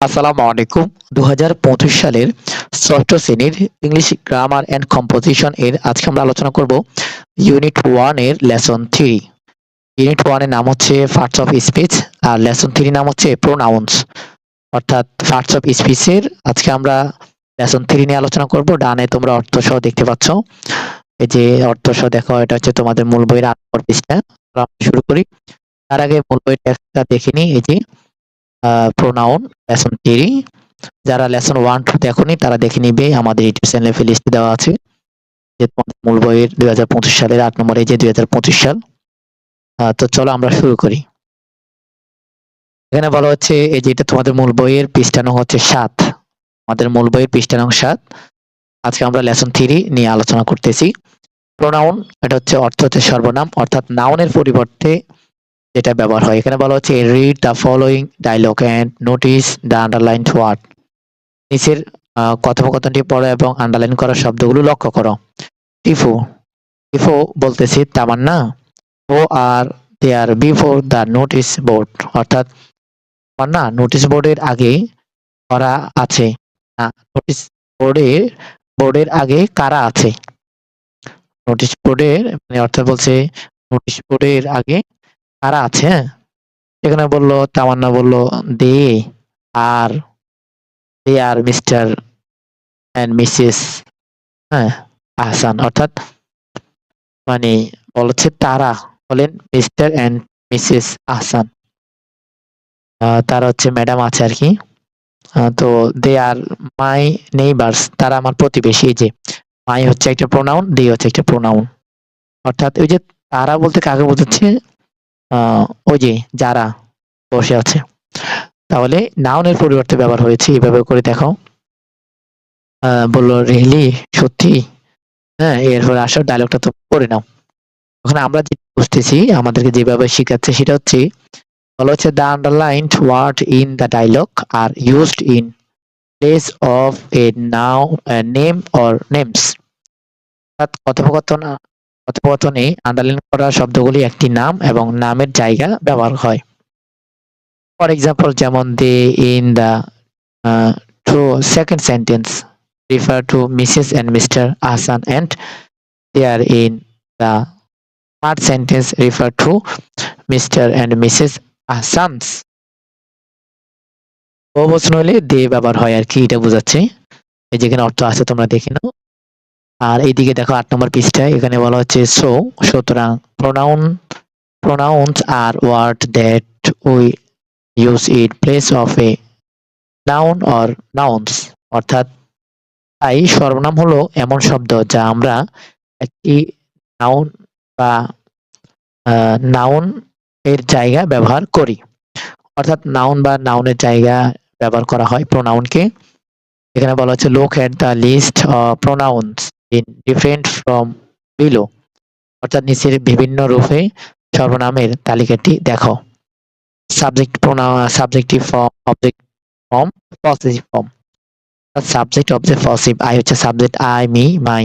আসসালামু আলাইকুম। দু হাজার পঁচিশ সালের ষষ্ঠ শ্রেণির ইংলিশ গ্রামার অ্যান্ড কম্পোজিশন এর আজকে আমরা আলোচনা করব ইউনিট ওয়ানের লেসন থ্রি ইউনিট ওয়ানের নাম হচ্ছে পার্টস অফ স্পিচ আর লেসন থ্রি নাম হচ্ছে প্রোনাউন্স অর্থাৎ পার্টস অফ স্পিচের আজকে আমরা লেসন থ্রি নিয়ে আলোচনা করব। ডানে তোমরা অর্থ সহ দেখতে পাচ্ছ। এই যে অর্থ সহ দেখো, এটা হচ্ছে তোমাদের মূল বইয়ের আট আমরা শুরু করি। তার আগে মূল বইয়ের টেক্সটটা দেখে নিই। এই যে প্রোনাউন লেসন থ্রি যারা লেসন ওয়ান টু দেখনি তারা দেখে নিবে আমাদের ইউটিউব চ্যানেলে প্লেলিস্ট দেওয়া আছে। যে মূল বইয়ের দুই হাজার পঁচিশ সালের আট নম্বরে যে দুই হাজার পঁচিশ সাল। তো চলো আমরা শুরু করি। এখানে বলা হচ্ছে, এই যে এটা তোমাদের মূল বইয়ের পৃষ্ঠানো হচ্ছে সাত। আমাদের মূল বইয়ের পৃষ্ঠানো সাত। আজকে আমরা লেসন থ্রি নিয়ে আলোচনা করতেছি। প্রোনাউন এটা হচ্ছে অর্থ হচ্ছে সর্বনাম, অর্থাৎ নাউনের পরিবর্তে যেটা ব্যবহার হয়। এখানে বলা হচ্ছে read the following dialogue and notice the underline word নিচের কথোপকথনটি পড়ো এবং আন্ডারলাইন করা শব্দগুলো লক্ষ্য করো। টিফো টিফো বলতেছি, তামান্না, ও আর they are before the notice board অর্থাৎ, তামান্না নোটিস বোর্ডের আগে করা আছে। না নোটিস বোর্ডের বোর্ডের আগে কারা আছে? নোটিশ বোর্ডের মানে অর্থাৎ বলছে নোটিশ বোর্ডের আগে কারা আছে হ্যাঁ? এখানে বলল তামান্না বলল they are they are mister and missus হ্যাঁ আহসান। অর্থাৎ মানে বলছে তারা বলেন মিস্টার অ্যান্ড মিসেস আহসান। আহ, তারা হচ্ছে ম্যাডাম আছে আর কি। তো দে আর মাই নেইবার্স তারা আমার প্রতিবেশী যে মাই হচ্ছে একটা প্রোনাউন দে হচ্ছে একটা প্রোনাউন অর্থাৎ ওই যে তারা বলতে কাকে বোঝাচ্ছে? ওই যে যারা বসে আছে। তাহলে নাউনের পরিবর্তে ব্যবহার হয়েছে এইভাবে করে দেখো বলল রিয়েলি সত্যি? হ্যাঁ এরপর আসো ডায়লগটা তো করে নাও। ওখানে আমরা যেটা বুঝতেছি, আমাদেরকে যেভাবে শেখাচ্ছে সেটা হচ্ছে, বলা হচ্ছে the underlined word in the dialogue are used in place of a noun name or names অর্থাৎ কথোপকথন কথোপকথনে আন্ডারলাইন করা শব্দগুলি একটি নাম এবং নামের জায়গা ব্যবহার হয় ফর এক্সাম্পল যেমন they in the true second sentence to Mrs. and Mr. Hassan and they are in the third sentence refer to Mr. and Mrs. Hassans বহুবচন হলে দে ব্যবহার হয় আর কি, এটা বোঝাচ্ছে যেখানে অর্থ আছে, তোমরা দেখে নাও আর এইদিকে দেখো আট নম্বর পৃষ্ঠায়, এখানে বলা হচ্ছে সো সুতরাং প্রোনাউন pronouns আর word that we use it place of a noun or nouns অর্থাৎ, তাই সর্বনাম হলো এমন শব্দ যা আমরা একটি নাউন বা নাউন এর জায়গা ব্যবহার করি। অর্থাৎ নাউন বা নাউনের জায়গা ব্যবহার করা হয় প্রোনাউনকে এখানে বলা হচ্ছে look at the list pronouns in different from below অর্থাৎ নিচের বিভিন্ন রূপে সর্বনামের তালিকাটি দেখো। Subject subjective form object form possessive form subject object possessive I হচ্ছে subject I me my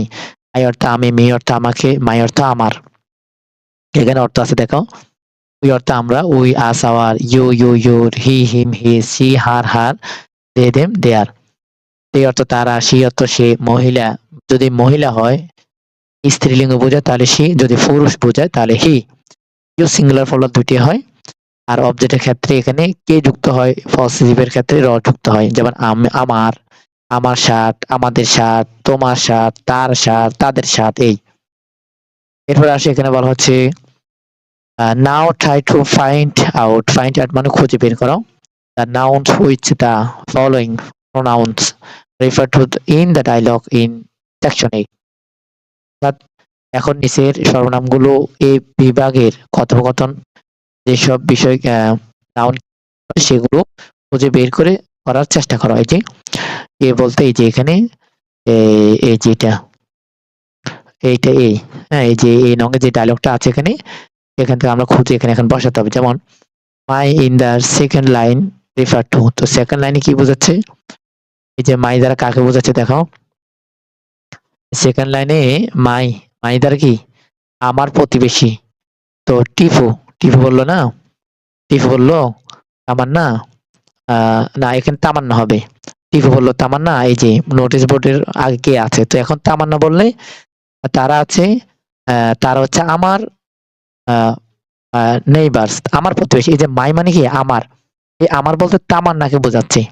I অর্থ আমি মি অর্থ আমাকে মাই অর্থ আমার। এখানে অর্থ আছে, দেখো। উই অর্থ আমরা we us our you you your he him he she her her they them their এই অর্থ তারা সি অর্থ সে, মহিলা যদি মহিলা হয়, স্ত্রীলিঙ্গ বোঝায়, তাহলে সি যদি পুরুষ বোঝায়, তাহলে হি ইউ সিঙ্গুলার ফলো দুটি হয়। আর অবজেক্টের ক্ষেত্রে এখানে কে যুক্ত হয় পজিটিভের ক্ষেত্রে র যুক্ত হয়। যেমন আম- আমার আমার শার্ট আমাদের শার্ট তোমার শার্ট তার শার্ট তাদের শার্ট এই। এরপর আসে, এখানে বলা হচ্ছে now try to find out find out মানে খুঁজে বের করো। The nouns which the following pronouns refer to in the dialogue in section eight এখন নিচের সর্বনামগুলো এই বিভাগের কথোপকথন যেসব বিষয় নাউন সেগুলো খুঁজে বের করে করার চেষ্টা করো যে এ বলতে এই যে এখানে এই যেটা, এইটা এই হ্যাঁ এই যে এই নঙ্গে যে ডায়লগটা আছে এখানে, এখান থেকে আমরা খুঁজে এখানে এখন বসাতে হবে। যেমন my in the second line refer to তো সেকেন্ড লাইনে কি বোঝাচ্ছে? এই যে মাই দ্বারা কাকে বোঝাচ্ছে দেখো সেকেন্ড লাইনে মাই মাই দ্বারা কি? আমার প্রতিবেশী। তো টিফু টিফু বলল না? টিফু বলল আমার না না, এখানে তামান্না হবে। টিফু বলল, তামান্না, এই যে নোটিশ বোর্ডের আগে কে আছে? তো এখন তামান্না বললে, তারা আছে তারা হচ্ছে আমার নেইবার্স আমার প্রতিবেশী। এই যে মাই মানে কি? আমার। এই আমার বলতে তামান্নাকে বোঝাচ্ছে।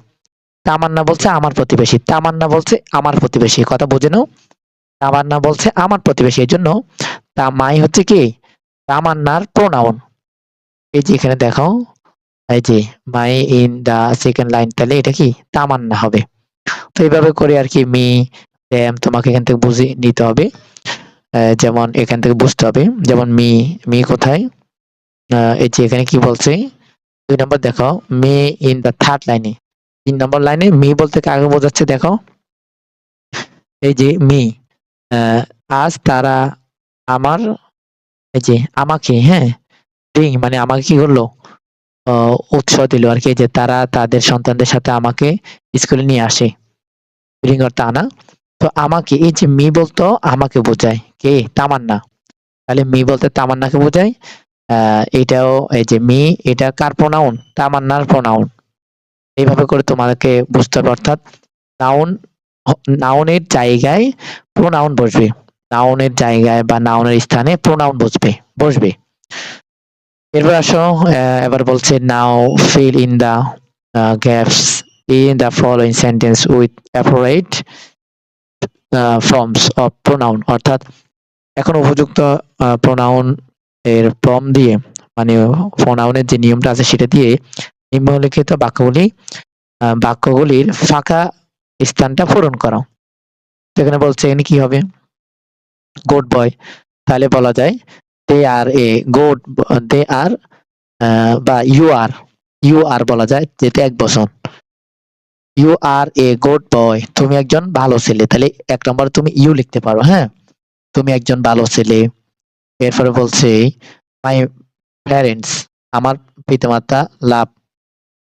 তামান্না বলছে আমার প্রতিবেশী। তামান্না বলছে আমার প্রতিবেশী। কথা বুঝে নাও। তামান্না বলছে আমার প্রতিবেশী, এই জন্য তা মাই হচ্ছে কি? তামান্নার প্রোনাউন এই যে এখানে দেখো, এই যে my in the second line তাহলে এটা কি? তামান্না হবে। তো এইভাবে করে আর কি মি দ্যাম তোমাকে এখান থেকে বুঝে নিতে হবে। যেমন এখান থেকে বুঝতে হবে, যেমন মি মি কোথায়? এই যে এখানে কি বলছে? দুই নম্বর দেখো মে ইন দা থার্ড লাইনে তিন নম্বর লাইনে মি বলতে আগে বোঝাচ্ছে দেখো? এই যে মি আজ তারা আমার এই যে আমাকে হ্যাঁ রিং মানে আমাকে কি করল? আহ, উৎসাহ দিল আর কি যে তারা তাদের সন্তানদের সাথে আমাকে স্কুলে নিয়ে আসে। রিং অর্থ আনা। তো আমাকে এই যে মি বলতো আমাকে বোঝায়। কে? তামান্না। তাহলে মি বলতে তামান্নাকে বোঝায়। আহ, এটাও এই যে মি এটা কার প্রোনাউন তামান্নার প্রোনাউন এইভাবে করে তোমাকে বুঝতে হবে অর্থাৎ নাউন নাউনের জায়গায় প্রোনাউন বসবে। নাউনের জায়গায় বা নাউনের স্থানে প্রোনাউন বসবে বসবে। এরপর আসো এবার বলছে now fill in the gaps in the following sentence with appropriate forms of pronoun অর্থাৎ এখন উপযুক্ত প্রোনাউন এর ফর্ম দিয়ে মানে প্রোনাউনের যে নিয়মটা আছে সেটা দিয়ে নিম্নলিখিত বাক্যগুলি বাক্যগুলির ফাঁকা স্থানটা পূরণ করো। সেখানে বলছে এখানে কি হবে? গুড বয় তাহলে বলা যায় দে আর এ গুড দে আর বা ইউ আর ইউ আর বলা যায় যেটা এক বছর। You R a good boy তুমি একজন ভালো ছেলে। তাহলে এক নম্বর তুমি ইউ লিখতে পারো হ্যাঁ? তুমি একজন ভালো ছেলে। এরপরে বলছে মাই প্যারেন্টস আমার পিতামাতা লাভ,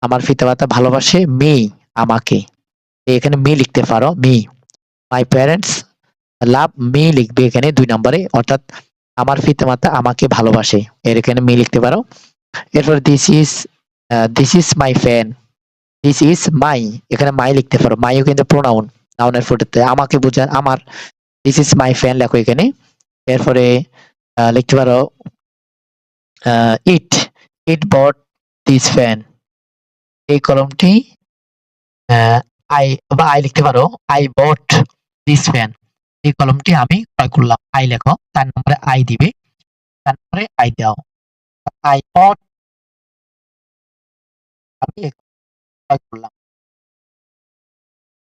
আমার পিতামাতা ভালোবাসে মি আমাকে। এখানে মি লিখতে পারো, me. My parents love me লিখবে এখানে দুই নম্বরে, অর্থাৎ আমার পিতামাতা আমাকে ভালোবাসে। এর এখানে মি লিখতে পারো। এরপর this is this is my fan this is my এখানে মাই লিখতে পারো। মাইও কিন্তু প্রোনাউন নাউনের ফুটেতে আমাকে বোঝায় আমার দিস ইজ মাই ফ্যান লেখো এখানে। এরপরে লিখতে পারো ইট ইট বট দিস ফ্যান এই কলমটি আই বা আই লিখতে পারো আই বট দিস ফ্যান এই কলমটি আমি ক্রয় করলাম। আই লেখো, তার নম্বরে আই দিবে, তার নম্বরে আই দাও। আই বট আমি ক্রয় করলাম।